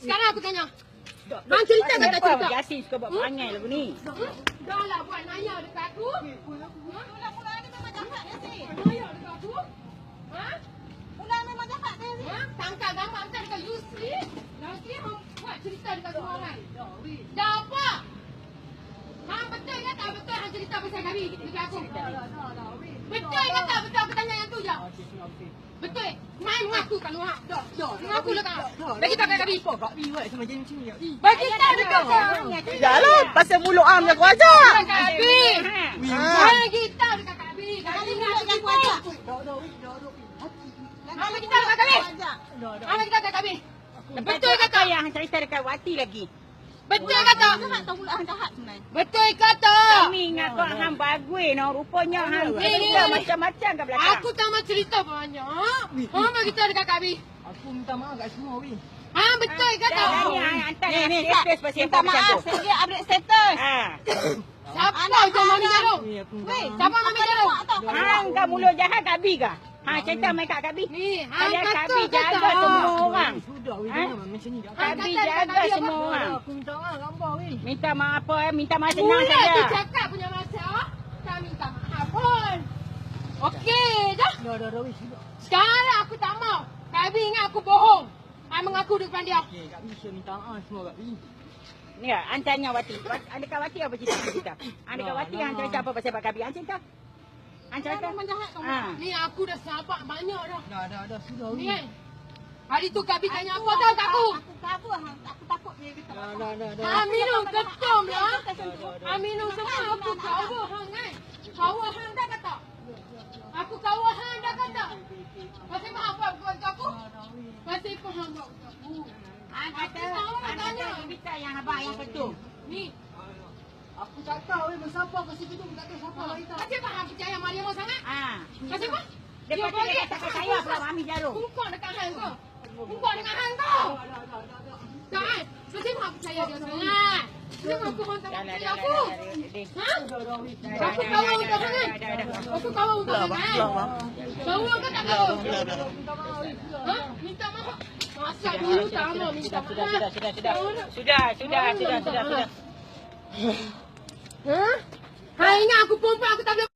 Sekarang aku tanya. Hang cerita ke tak cerita? Yasin suka buat perangai lagu ni. Hmm? Dah lah buat naya dekat aku. Pulang pulang ni memang jahat si. Naya dekat aku. Ha? Pulang memang jahat si. Ha? Tangkap gambar macam dekat Yusri. Nanti hang buat cerita dekat semua orang. Dah apa? Hang betul ke tak betul hang dekat aku? Betul ke tak betul aku tanya yang tu je? Betul. Mai mengaku kalau hang. Mengaku lah kau. Bagi tak kami. Bagi tak dekat kau. Yalah, pasal mulut am yang kuasa. Dekat kami. Ha. Bagi tahu dekat kami. Kami nak dekat kami. Mama kita dekat kami. Mama kita dekat kami. Betul ke tak? yang cerita dekat Wati lagi. Betul ke tak? tahu pula hang jahat sebenarnya. Betul ke tak? Kau hang bagus no. Rupanya hang Ni, ni, cerita ni. macam-macam kat belakang. Aku tak mau cerita banyak. Mama kita dekat kami. Aku minta maaf kat semua weh. Ha betul ke tak? Dah ni hang Ni ni status tak. pasal Minta maaf, dia update status. Ha. Siapa je mami jarum? Weh. Siapa mami jarum? Hang kau mulut jahat kat Abi ke? Ha, cerita mai kat Abi. Ni, hang kata Abi ke jaga tak? semua orang. Sudah weh Ha? jangan macam ni. Kak Hang Abi kata jaga semua orang. Aku minta maaf gambar weh. Minta maaf apa eh? Minta maaf senang Mula tu saja. cakap punya masa. Tak minta maaf pun. Okey dah. Dah dah dah weh sudah. Sekarang aku tak mau. Kami ingat aku bohong. Hang mengaku depan dia. Okey, Kak Bi saya minta maaf semua Kak Bi. Ni ya, antaranya Wati. Wat- Adakah Wati apa cerita cerita? Adakah Wati yang cerita apa pasal Pak Abi? Hang cerita. Hang cerita. Memang jahat kau. Ha. Ni aku dah sabar banyak dah. Dah dah dah sudah Ni kan. Hari tu Kabi tanya apa tahu kat aku? Aku kabur hang. Aku takut dia kata. Dah dah dah dah. Ha minum ketum lah. Ha minum semua aku kawal hang kan. Kawal hang dah kata. Aku kawal hang dah kata. Masih faham buat buat aku? Masih faham buat kat aku. Kata, Aku tahu nak tanya. cerita yang abang yang ketum. Ni, Aku tak tahu weh siapa ke situ tu tak tahu siapa lagi tak. masih faham percaya Mariam sangat? Ha. Masih faham? Dia kata dia kata kat saya pula Mami Jarum. Kungkok dekat hang kau. Kungkok dekat hang kau. Tak kan? Masih faham percaya dia sangat. Tak percaya dah aku. dah lah, dah. Ha? Aku kawal untuk sangat. dah. Aku kawal untuk sangat. Kawal ke tak kawal? Ha? Minta maaf. Masak dulu tak mau minta maaf. Sudah, sudah, sudah, sudah. Sudah, sudah, sudah, sudah, sudah. Ha? Ha ingat aku perempuan aku tak boleh